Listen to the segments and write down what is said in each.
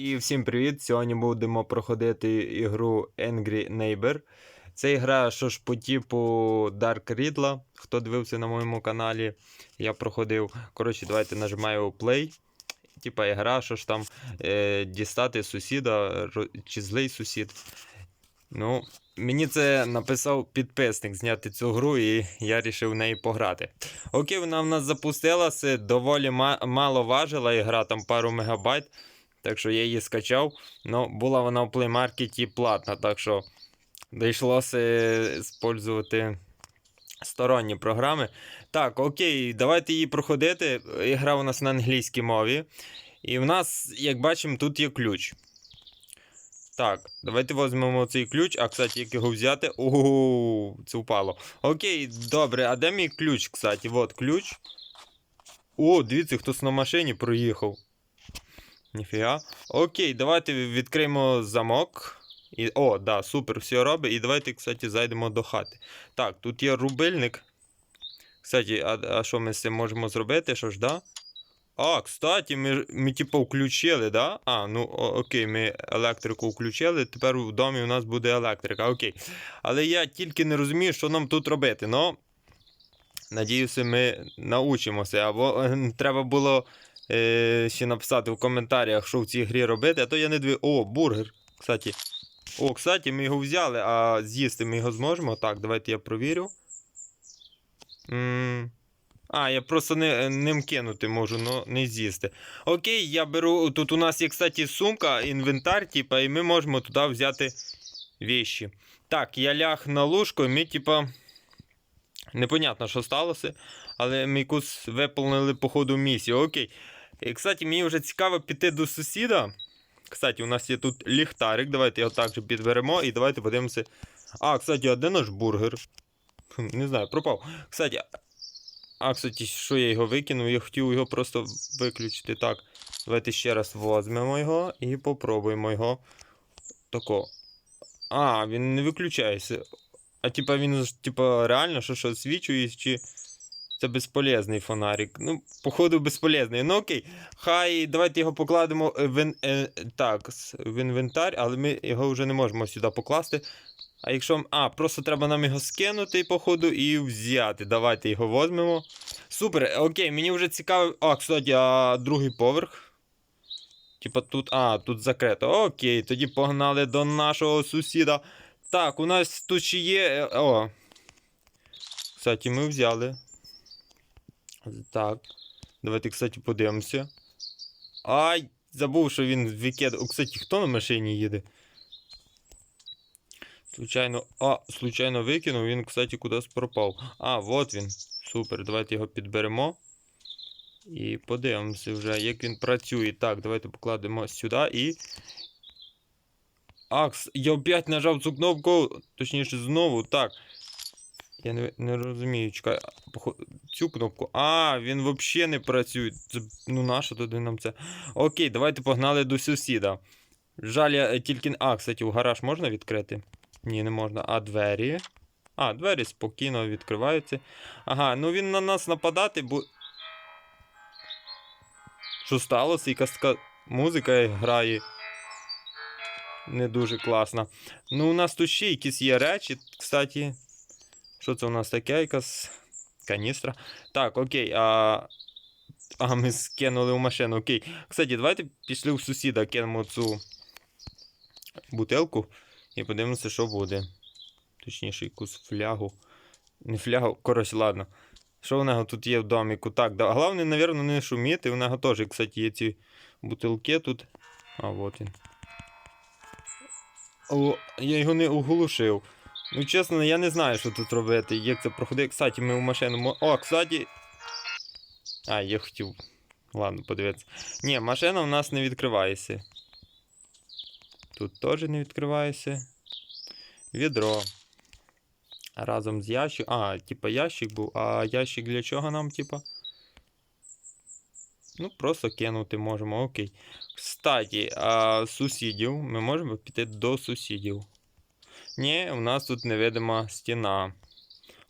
І всім привіт! Сьогодні будемо проходити ігру Angry Neighbor. Це ігра, що ж по типу Dark Riddle. Хто дивився на моєму каналі, я проходив. Коротше, давайте нажимаю Play. Типа ігра, що ж там е, дістати сусіда чи злий сусід. Ну, мені це написав підписник зняти цю гру, і я вирішив в неї пограти. Окей, вона в нас запустилася, доволі ма- мало важила ігра, там пару мегабайт. Так що я її скачав. Ну, була вона в Play Market платна, так що дійшлося використовувати сторонні програми. Так, окей, давайте її проходити. Ігра у нас на англійській мові. І в нас, як бачимо, тут є ключ. Так, давайте візьмемо цей ключ. А, кстати, як його взяти. Ого, це впало. Окей, добре, а де мій ключ, кстати? Вот ключ. О, дивіться, хтось на машині проїхав. Ніфіга. Окей, давайте відкриємо замок. І, О, да, супер, все робить. І давайте, кстати, зайдемо до хати. Так, тут є рубильник. Кстати, а, а що ми з цим можемо зробити? Що ж, да? А, кстати, ми, ми типу включили, да? А, ну окей, ми електрику включили. Тепер у домі у нас буде електрика. Окей. Але я тільки не розумію, що нам тут робити. Ну, надіюся, ми научимося. Або е, треба було е, ще написати в коментарях, що в цій грі робити, а то я не дивив. О, бургер. Кстати. О, кстати, ми його взяли, а з'їсти ми його зможемо. Так, давайте я провірю. м А, я просто не, ним кинути можу, але не з'їсти. Окей, я беру. Тут у нас є, кстати, сумка, інвентар, типа, і ми можемо туди взяти вещі. Так, я ляг на ложку, і ми, типа. Непонятно, що сталося, але ми якусь виповнили по ходу місію. Окей. І, кстати, мені вже цікаво піти до сусіда. Кстати, у нас є тут ліхтарик. Давайте його також підберемо і давайте подивимося. А, кстати, а де наш бургер? Не знаю, пропав. Кстати, а, кстати, що я його викинув? Я хотів його просто виключити. Так, давайте ще раз возьмемо його і попробуємо його. Тако. А, він не виключається. А типа він типа, реально, що що свічує, чи це безполезний фонарик. Ну, походу, безполезний. Ну окей. Хай давайте його покладемо е, в, е, так, в інвентар, але ми його вже не можемо сюди покласти. А якщо. А, просто треба нам його скинути, походу, і взяти. Давайте його візьмемо. Супер, окей, мені вже цікаво. А, кстати, а другий поверх. Типа тут. А, тут закрито. Окей, тоді погнали до нашого сусіда. Так, у нас тут ще є. е, О. Кстати, ми взяли. Так. Давайте, кстати, подивимося. Ай, забув, що він викид. О, кстати, хто на машині їде? Случайно. А, случайно викинув, він, кстати, кудись пропав. А, вот він. Супер, давайте його підберемо. І подивимося вже, як він працює. Так, давайте покладемо сюди і. Акс, я опять нажав цю кнопку, точніше знову, так. Я не, не розумію, чекай. Цю кнопку. А, він взагалі не працює. Це, ну нащо туди нам це? Окей, давайте погнали до сусіда. Жаль, я е, тільки. А, кстати, у гараж можна відкрити? Ні, не можна. А двері. А, двері спокійно відкриваються. Ага, ну він на нас нападати, бо. Що сталося? Якась така музика грає. Не дуже класна. Ну, у нас тут ще якісь є речі, кстати. Що це у нас таке? Якась каністра. Так, окей. А... а ми скинули в машину. Окей. Кстати, давайте пішли у сусіда, кинемо цю бутилку і подивимося, що буде. Точніше, якусь флягу. Не флягу, коротше, ладно. Що в нього тут є в доміку? Так, да. Головне, напевно, не шуміти. У нього теж, кстати, є ці бутилки тут. А, от він. О, я його не оглушив. Ну, чесно, я не знаю, що тут робити, як це проходить. Кстати, ми в машину. О, кстати. А, я хотів. Ладно, подивитися. Ні, машина у нас не відкривається. Тут теж не відкривається. Відро. Разом з ящик. А, типа ящик був. А ящик для чого нам, типа? Ну, просто кинути можемо, окей. Кстати, а сусідів. Ми можемо піти до сусідів. Ні, у нас тут невидима стіна.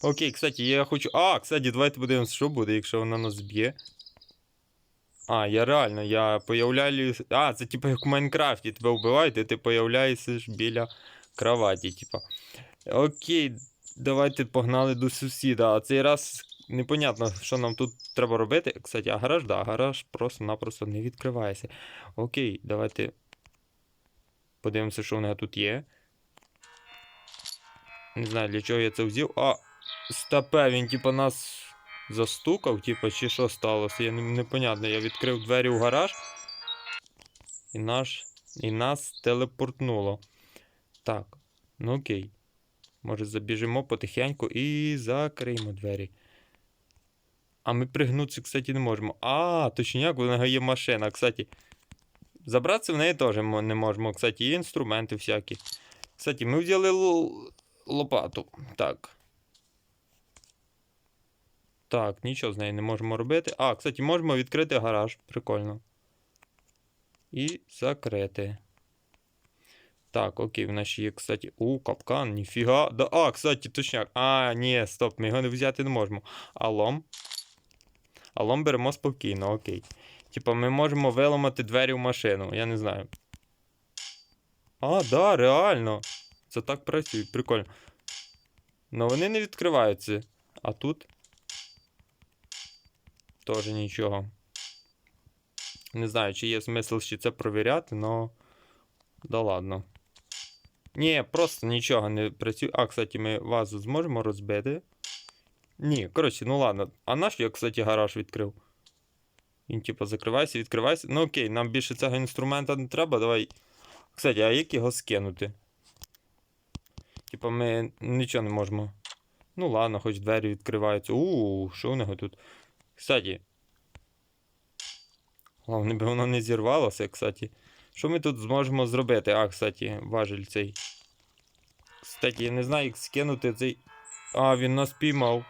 Окей, кстати, я хочу. А, кстати, давайте подивимося, що буде, якщо вона нас б'є. А, я реально, я появляюсь. А, це типу як в Майнкрафті тебе вбивають, і ти появляєшся біля кроваті, типа. Окей, давайте погнали до сусіда. А цей раз непонятно, що нам тут треба робити. Кстати, а гараж, да, гараж просто-напросто не відкривається. Окей, давайте подивимося, що в нього тут є. Не знаю, для чого я це взяв. А, стопе, він типа нас застукав, типа, чи що сталося? Я не, непонятно. Я відкрив двері в гараж. І наш. І нас телепортнуло. Так, ну окей. Може забіжимо потихеньку і закриємо двері. А ми пригнутися, кстати, не можемо. А, точняк, у нього є машина. Кстати, забратися в неї теж не можемо. Кстати, є інструменти всякі. Кстати, ми взяли лопату. Так. Так, нічого з нею не можемо робити. А, кстати, можемо відкрити гараж. Прикольно. І закрити. Так, окей, в нас ще є, кстати. У, капкан, ніфіга. Да, а, кстати, точняк. А, ні, стоп, ми його не взяти не можемо. А лом? А лом беремо спокійно, окей. Типа, ми можемо виламати двері в машину, я не знаю. А, да, реально. Це так працює, прикольно. Но вони не відкриваються. А тут. Теж нічого. Не знаю, чи є смисл ще це провіряти, но. Да ладно. Ні, просто нічого не працює. А, кстати, ми вазу зможемо розбити. Ні, коротше, ну ладно. А наш я, кстати, гараж відкрив. Він, типу, закривайся, відкривайся. Ну окей, нам більше цього інструмента не треба, давай. Кстати, а як його скинути? Типа ми нічого не можемо. Ну ладно, хоч двері відкриваються. У, що у нього тут? Кстати. Головне би воно не зірвалося, кстати. Що ми тут зможемо зробити? А, кстати, важель цей. Кстати, я не знаю, як скинути цей. А, він нас піймав.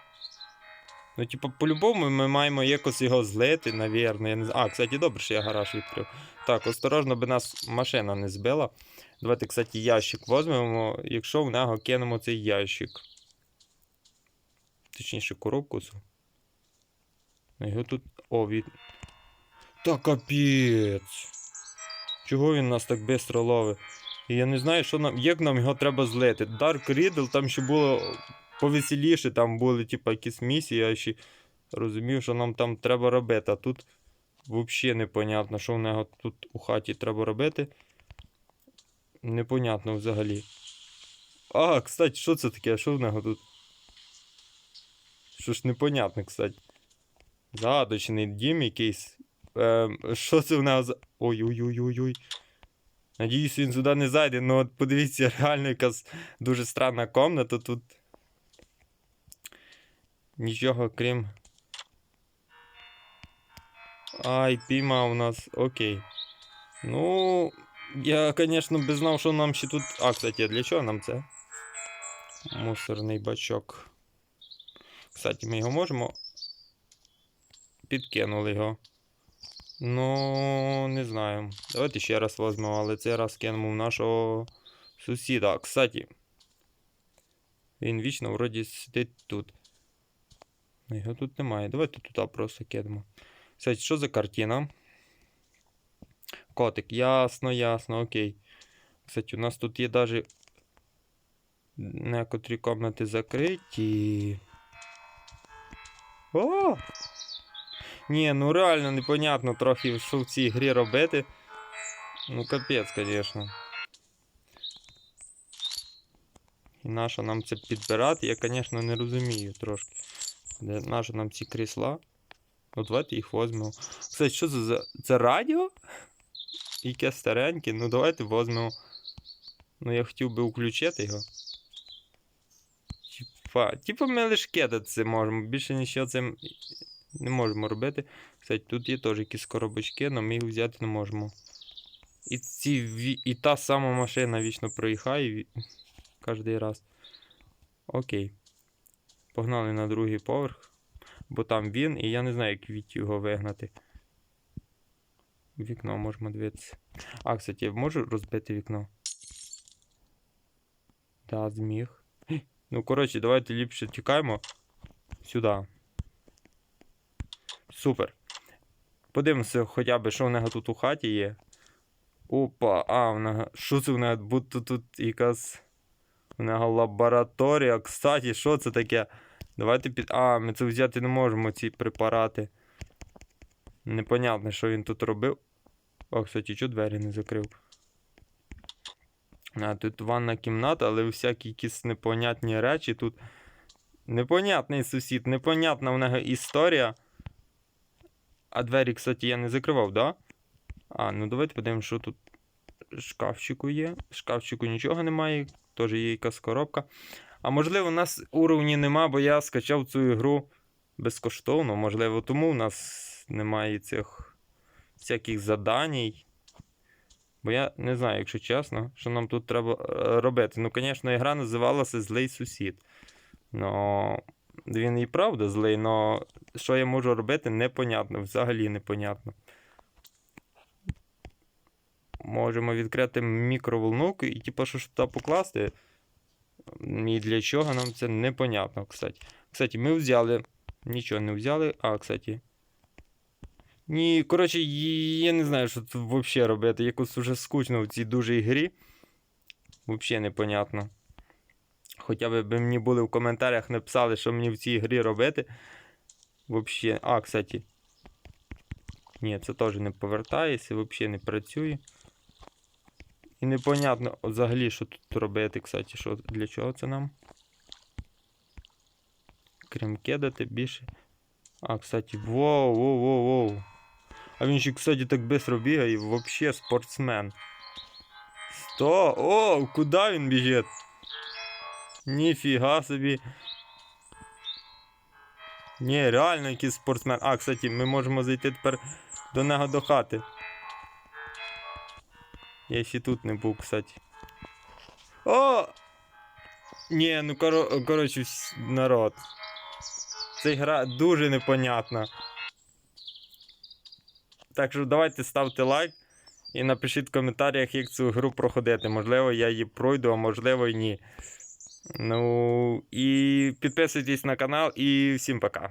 Ну, типу, по-любому ми маємо якось його злити, навірно. Я не. А, кстати, добре, що я гараж відкрив. Так, осторожно, би нас машина не збила. Давайте, кстати, ящик візьмемо, якщо в нього кинемо цей ящик. Точніше, коробку. Ну, Його тут. О, від. Та капець. Чого він нас так швидко ловить? І я не знаю, що нам, як нам його треба злити. Dark Riddle там ще було повеселіше, там були, типу, якісь місії, я ще розумів, що нам там треба робити. А тут взагалі непонятно, що в нього тут у хаті треба робити. Непонятно взагалі. А, кстати, що це таке? Що в нього тут? Що ж непонятно, кстати. Загадочний дім якийсь. Ем, що це в нього за. Ой-ой-ой-ой-ой. Надіюсь, він сюди не зайде, ну от подивіться, реально якась дуже странна комната тут. Нічого крім. Ай, піймав нас. Окей. Ну, я, звісно, би знав, що нам ще тут. А, кстати, для чого нам це? Мусорний бачок. Кстати, ми його можемо. Підкинули його. Ну, не знаю. Давайте ще раз візьмемо, але цей раз кинемо в нашого сусіда. Кстати. Він вічно вроді сидить тут. Ну, Його тут немає. Давайте туди просто кинемо. Кстати, що за картина? Котик, ясно, ясно, окей. Кстати, у нас тут є даже некоторі комнати закриті. О! Ні, ну реально непонятно трохи, що в цій грі робити. Ну, капець, звісно. І нащо нам це підбирати, я, звісно, не розумію трошки. Нащо нам ці крісла? Ну, давайте їх візьмемо. Кстати, що це за. Це радіо? Яке стареньке, ну давайте візьмемо. Ну, я хотів би включити його. Типа, типа ми лише кидати це можемо, більше нічого цим не можемо робити. Кстати, тут є теж якісь коробочки, але ми їх взяти не можемо. І, ці, і та сама машина вічно проїхає кожен раз. Окей. Погнали на другий поверх. Бо там він, і я не знаю, як від його вигнати. Вікно можемо дивитися. А, кстати, я можу розбити вікно? Да, зміг. Ну, коротше, давайте ліпше тікаємо сюди. Супер. Подивимося, хоча б, що в нього тут у хаті є. Опа, а, в нього. Що це в нього? Будто тут якась. У нього лабораторія. Кстати, що це таке? Давайте під. А, ми це взяти не можемо, ці препарати. Непонятно, що він тут робив. О, кстати, чого двері не закрив? А, тут ванна кімната, але всякі якісь непонятні речі тут. Непонятний сусід, непонятна в нього історія. А двері, кстати, я не закривав, да? А, ну давайте подивимося, що тут шкафчику є. Шкафчику нічого немає, теж є якась коробка. А можливо, у нас уровні нема, бо я скачав цю ігру безкоштовно. Можливо, тому у нас немає цих всяких заданій. Бо я не знаю, якщо чесно, що нам тут треба е, робити. Ну, звісно, ігра називалася Злий сусід. Ну, він і правда злий, але що я можу робити, непонятно. Взагалі непонятно. Можемо відкрити мікроволновку і, типу, що туди покласти. І для чого нам це непонятно, кстати. Кстати, ми взяли. Нічого не взяли. А, кстати. Ні, коротше, я не знаю, що тут взагалі робити. Якось уже скучно в цій дуже грі. Взагалі непонятно. Хоча б би мені були в коментарях написали, що мені в цій грі робити. Взагалі. А, кстати. Ні, це теж не повертається, взагалі не працює. І непонятно взагалі, що тут робити, кстати, що, для чого це нам. Крім кидати більше. А, кстати, воу, воу, воу, воу. А він ще, кстати, так швидко бігає, вообще спортсмен. Сто! О, куди він біжить? Ніфіга собі. Ні, реально якийсь спортсмен. А, кстати, ми можемо зайти тепер до нього до хати. Я ще тут не був, кстати. О! Ні, ну коротше, народ. Ця гра дуже непонятна. Так що давайте ставте лайк і напишіть в коментарях, як цю гру проходити. Можливо, я її пройду, а можливо і ні. Ну і підписуйтесь на канал і всім пока.